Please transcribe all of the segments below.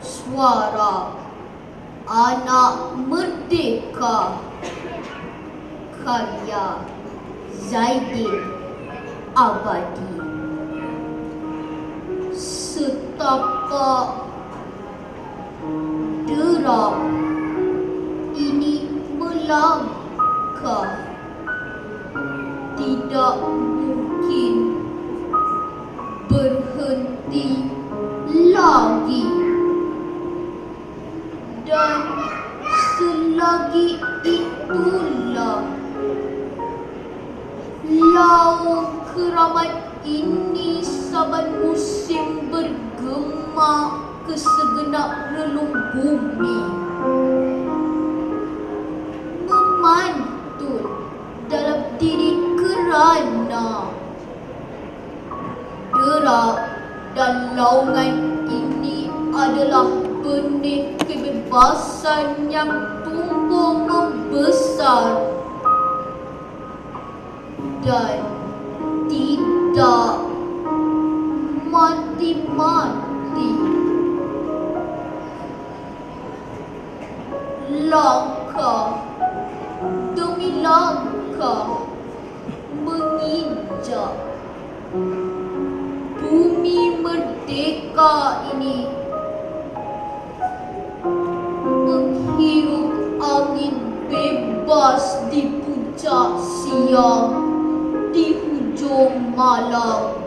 suara anak merdeka. Karya Zaidin Abadi. Setapak derap ini melangkah. Tidak mungkin berhenti lagi. Dan selagi itulah laung keramat ini saban musim bergema ke segenap relung bumi. Memantul dalam diri kerana derap dan laungan adalah benih kebebasan yang tumbuh membesar dan tidak mati-mati. Langkah demi langkah menginjak bumi merdeka ini di puncak siang di hujung malam.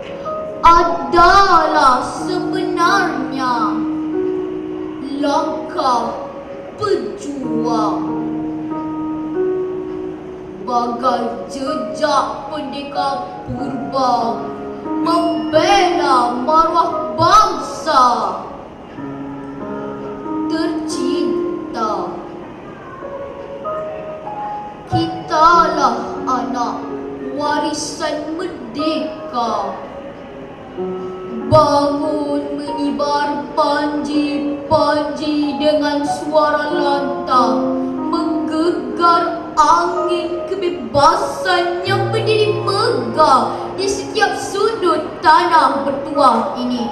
Adalah sebenarnya langkah pejuang. Bagai jejak pendekar purba membela maruah bangsa bangun mengibar panji-panji dengan suara lantang. Menggegar angin kebebasan yang berdiri megah di setiap sudut tanah bertuah ini.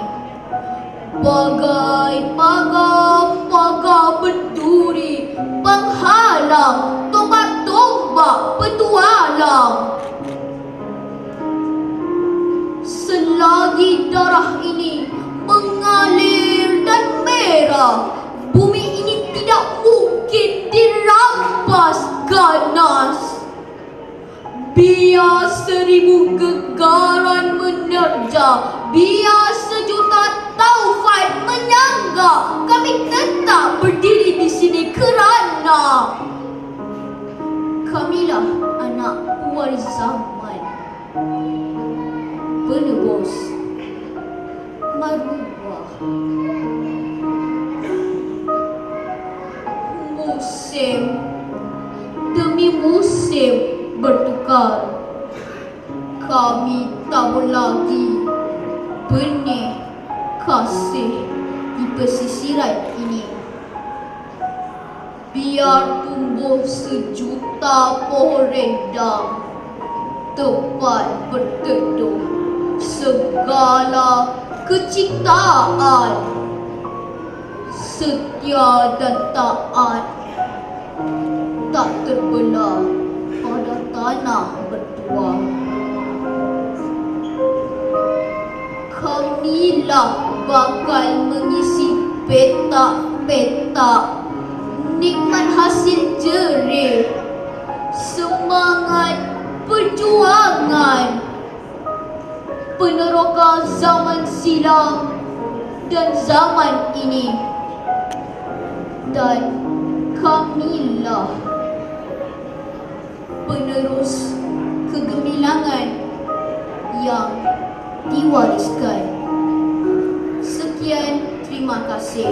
Bagai pagar-pagar berduri penghalang tombak-tombak petualang darah ini mengalir dan merah. Bumi ini tidak mungkin dirampas ganas. Biar seribu gegaran menerja biar musim demi musim bertukar. Kami tak lagi benih kasih di pesisiran ini. Biar tumbuh sejuta pohon rendang tepat berteduh segala kecintaan setia dan taat. Tak terbelah pada tanah bertuah kamilah bakal mengisi petak-petak nikmat hasil silam dan zaman ini. Dan kamilah. Penerus kegemilangan yang diwariskan. Sekian terima kasih